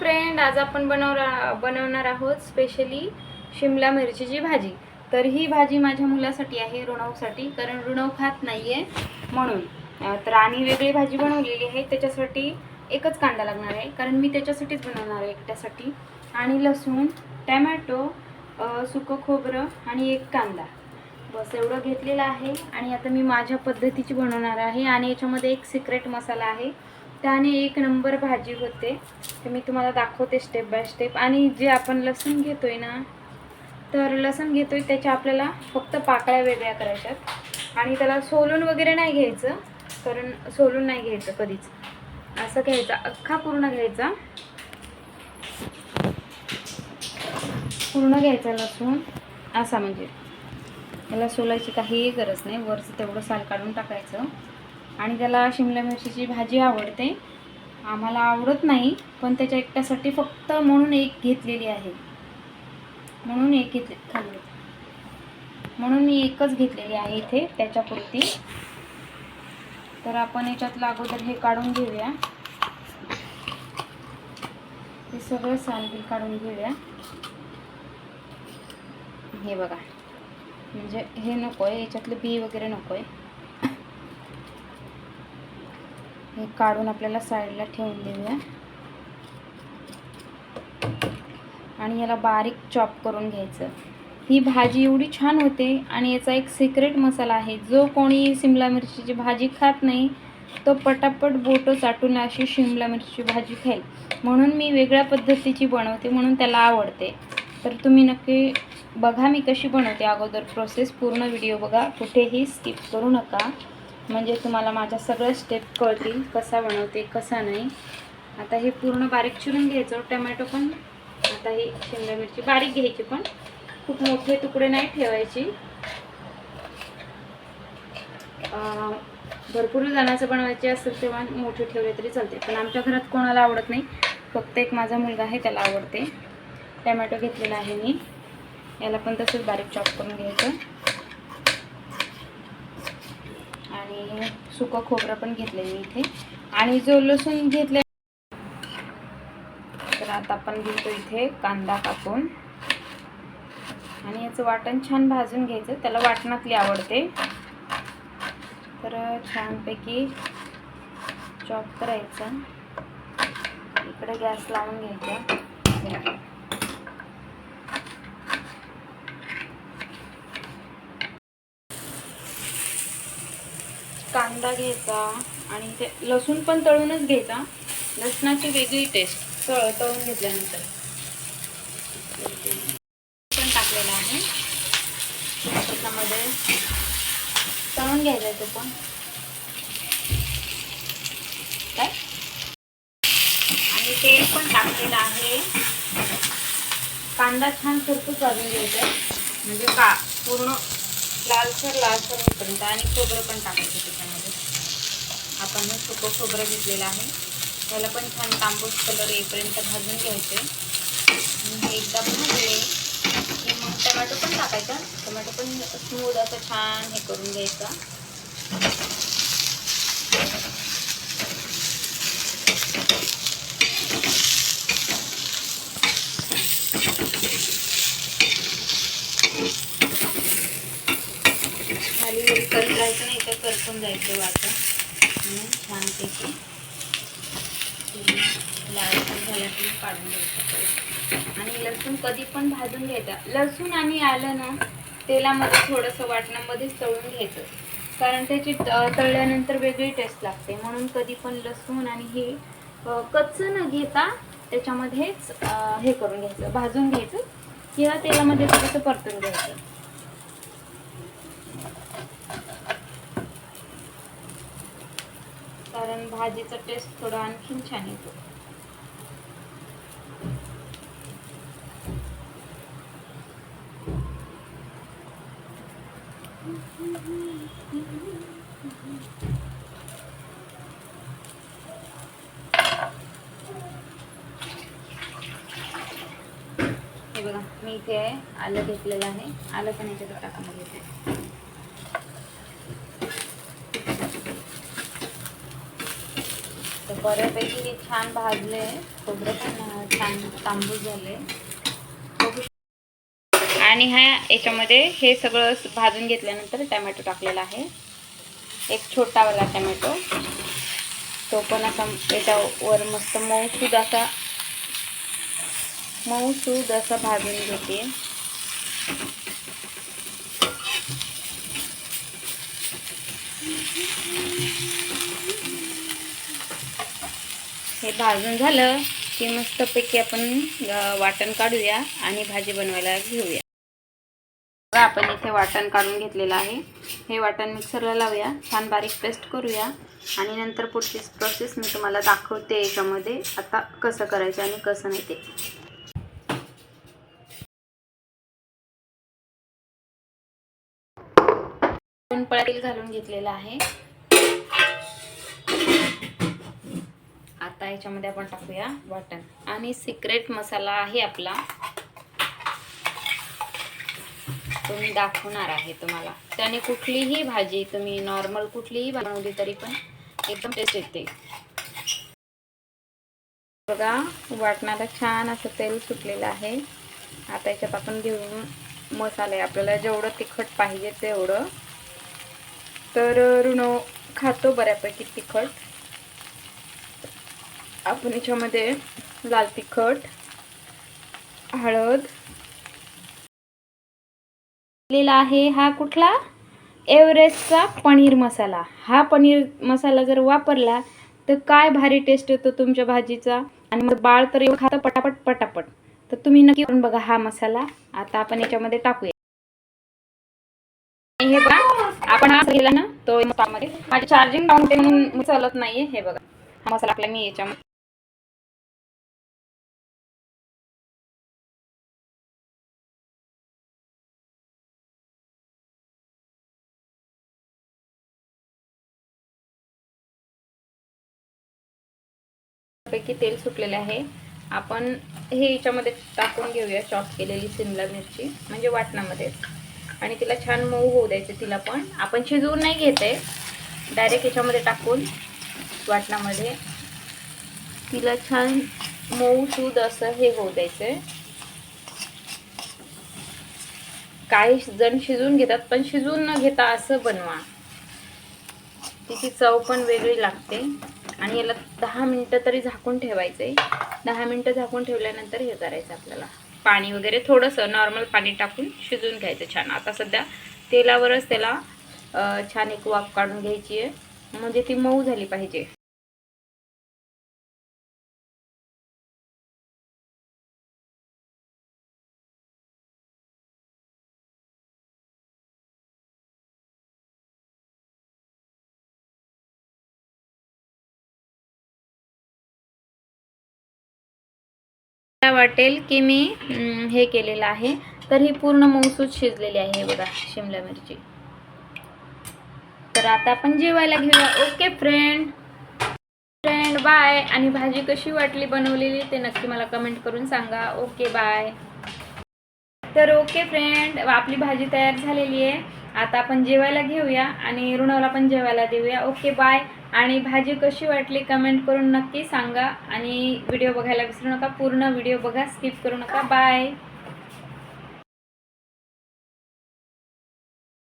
Friend आज आपण बनवणार बनवणार आहोत स्पेशली शिमला मिरचीची भाजी. तर ही भाजी माझ्या मुलासाठी आहे ऋणवसाठी कारण ऋणव खात नाही आहे म्हणून तर आणि वेगळी भाजी बनवलेली आहे त्याच्यासाठी एकच कांदा लागणार आहे कारण मी त्याच्यासाठीच बनवणार आहे एकट्यासाठी. आणि लसूण टॅमॅटो सुकं खोबरं आणि एक कांदा. बस एवढं घेतलेलं आहे. आणि आता मी माझ्या पद्धतीची बनवणार आहे आणि याच्यामध्ये एक सिक्रेट मसाला आहे. त्याने एक नंबर भाजी होते. ते मी तुम्हाला दाखवते स्टेप बाय स्टेप आणि जे आपण लसूण घेतो आहे ना तर लसूण घेतो आहे त्याच्या आपल्याला फक्त पाकळ्या वेगळ्या करायच्यात. आणि त्याला सोलून वगैरे नाही घ्यायचं कारण सोलून नाही घ्यायचं कधीच. असं घ्यायचं अख्खा पूर्ण घ्यायचा. पूर्ण घ्यायचा लसूण असा म्हणजे. त्याला सोलायची काहीही गरज नाही वरचं तेवढं साल काढून टाकायचं. आणि त्याला शिमला मिरचीची भाजी आवडते. आम्हाला आवडत नाही पण त्याच्या एकट्यासाठी फक्त म्हणून एक घेतलेली आहे. म्हणून एक घेतले खाल्ली म्हणून मी एकच घेतलेली आहे इथे त्याच्यापुरती. तर आपण याच्यातलं अगोदर हे काढून घेऊया. हे सगळं सालबील काढून घेऊया. हे बघा. म्हणजे हे नको आहे याच्यातलं बी वगैरे नको आहे हे काढून आपल्याला साईडला ठेवून देऊया. आणि याला बारीक चॉप करून घ्यायचं. ही भाजी एवढी छान होते आणि याचा एक सिक्रेट मसाला आहे. जो कोणी शिमला मिरचीची भाजी खात नाही तो पटापट बोटं चाटून अशी शिमला मिरचीची भाजी खाईल. म्हणून मी वेगळ्या पद्धतीची बनवते म्हणून त्याला आवडते. तर तुम्ही नक्की बघा मी कशी बनवते अगोदर प्रोसेस पूर्ण व्हिडिओ बघा. कुठेही स्किप करू नका. म्हणजे तुम्हाला माझ्या सगळ्या स्टेप कळतील कसा बनवते कसा नाही. आता हे पूर्ण बारीक चिरून घ्यायचं टमॅटो पण आता ही शिमला मिरची बारीक घ्यायची पण. खूप मोठे तुकडे नाही ठेवायची. भरपूर जणांचं बनवायचे असेल तेव्हा मोठे ठेवले तरी चालते. पण आमच्या घरात कोणाला आवडत नाही. फक्त एक माझा मुलगा आहे त्याला आवडते. टमॅटो घेतलेला आहे मी. याला पण तसंच बारीक चॉप करून घ्यायचं. आणि सुकं खोबरं पण घेतलं मी इथे. आणि जो लसूण घेतले तर आता आपण घेतो इथे कांदा कापून. आणि याचं वाटण छान भाजून घ्यायचं त्याला वाटणातली आवडते. तर छानपैकी चॉप करायचं. इकडे गॅस लावून घ्यायचा. कांदा घ्यायचा आणि ते लसूण पण तळूनच घ्यायचा. लसणाची वेगळी टेस्ट तळ तळून घेतल्यानंतर. पण टाकलेला आहे. त्याच्यामध्ये तळून घ्यायचा तो पण. काय? आणि तेल पण टाकलेलं आहे. कांदा छान खरपूस भाजून घ्यायचा म्हणजे का पूर्ण लालसर लालसर होईपर्यंत आणि खोबरं पण टाकायचं त्याच्यामध्ये. आपण हे सुकं खोबरं घेतलेलं आहे. त्याला पण छान तांबूस कलर येईपर्यंत भाजून घ्यायचे. हे एकदा भाजले की मग टमॅटो पण टाकायचा. टमॅटो पण स्मूद असं छान हे करून घ्यायचा. खाली करत नाही तर करपून जायचं वाटं मी छानपैकी लाल झाला की काढून घ्यायचं आणि लसूण कधी पण भाजून घ्यायचा. लसूण आणि आलं ना तेलामध्ये थोडंसं वाटणामध्येच तळून घ्यायचं. कारण त्याची तळल्यानंतर वेगळी टेस्ट लागते. म्हणून कधी पण लसूण आणि हे कच्चं न घेता त्याच्यामध्येच हे करून घ्यायचं. भाजून घ्यायचं. किंवा तेलामध्ये थोडंसं परतून घ्यायचं. कारण भाजीचा टेस्ट थोडा आणखीन छान येतो. हे बघा मी इथे आहे आलं घेतलेलं आहे. आलं पण याच्यात टाकून घेते बऱ्यापैकी हे छान भाजले खोबरं पण छान तांबूस झाले बघू आणि ह्या याच्यामध्ये हे सगळं भाजून घेतल्यानंतर टमॅटो टाकलेला आहे. एक छोटावाला टमॅटो. तो पण असा याच्यावर मस्त मऊसूद असा मऊसूद असा भाजून घेते. हे भाजून झालं की मस्तपैकी आपण वाटण काढूया आणि भाजी बनवायला घेऊया. बघा, आपण इथे वाटण काढून घेतलेलं आहे. हे वाटण मिक्सरला लावूया छान बारीक पेस्ट करूया आणि नंतर पुढची प्रोसेस मी तुम्हाला दाखवते याच्यामध्ये आता कसं करायचं आणि कसं नाही ते. दोन घालून घेतलेलं आहे. याच्यामध्ये आपण टाकूया वाटण. आणि सिक्रेट मसाला आहे आपला. तो मी दाखवणार आहे तुम्हाला. त्याने कुठलीही भाजी तुम्ही नॉर्मल कुठलीही बनवली तरी पण एकदम टेस्ट येते. बघा वाटणाला छान असं तेल सुटलेलं आहे. आता याच्यात आपण घेऊन मसाले. आपल्याला जेवढं तिखट पाहिजे तेवढं. तर ऋणो खातो बऱ्यापैकी तिखट. आपण याच्यामध्ये लाल तिखट हळद लिहिलेला आहे हा कुठला? एव्हरेस्टचा पनीर मसाला. हा पनीर मसाला जर वापरला तर काय भारी टेस्ट येतो तुमच्या भाजीचा? आणि मग बाळ तर एवढं खातं पटापट पटापट. तर तुम्ही नक्की करून बघा हा मसाला. आता आपण याच्यामध्ये टाकूया. हे बघा आपण हा केला ना तो मध्ये माझे चार्जिंग डाऊन म्हणून चालत नाहीये हे बघा. हा मसाला आपला मी याच्यामध्ये. पैकी तेल सुटलेले आहे. आपण हे याच्यामध्ये टाकून घेऊया चॉप केलेली शिमला मिरची म्हणजे वाटणामध्ये. आणि तिला छान मऊ होऊ द्यायचे तिला पण. आपण शिजवून नाही घेत. आहे डायरेक्ट याच्यामध्ये टाकून वाटणामध्ये तिला छान मऊ सूद असं हे होऊ द्यायचं काही जण शिजवून घेतात पण शिजवून न घेता असं बनवा. तिची चव पण वेगळी लागते. आणि याला दहा मिनटं तरी झाकून ठेवायचं. आहे दहा मिनटं झाकून ठेवल्यानंतर हे करायचं आपल्याला. पाणी वगैरे थोडंसं नॉर्मल पाणी टाकून शिजून घ्यायचं छान. आता सध्या तेलावरच त्याला छान एक वाफ काढून घ्यायची आहे. म्हणजे ती मऊ झाली पाहिजे. मला वाटेल की मी हे केलेलं आहे. तर ही पूर्ण मऊसूद शिजलेली आहे बघा शिमला मिरची. तर आता आपण जेवायला घेऊया. ओके फ्रेंड फ्रेंड बाय आणि भाजी कशी वाटली बनवलेली ते नक्की मला कमेंट करून सांगा. ओके बाय तर ओके फ्रेंड आपली भाजी तयार झालेली आहे. आता आपण जेवायला घेऊया आणि ऋणाला पण जेवायला देऊया. ओके बाय आणि भाजी कशी वाटली कमेंट करून नक्की सांगा. आणि व्हिडिओ बघायला विसरू नका. पूर्ण व्हिडिओ बघा स्किप करू नका. बाय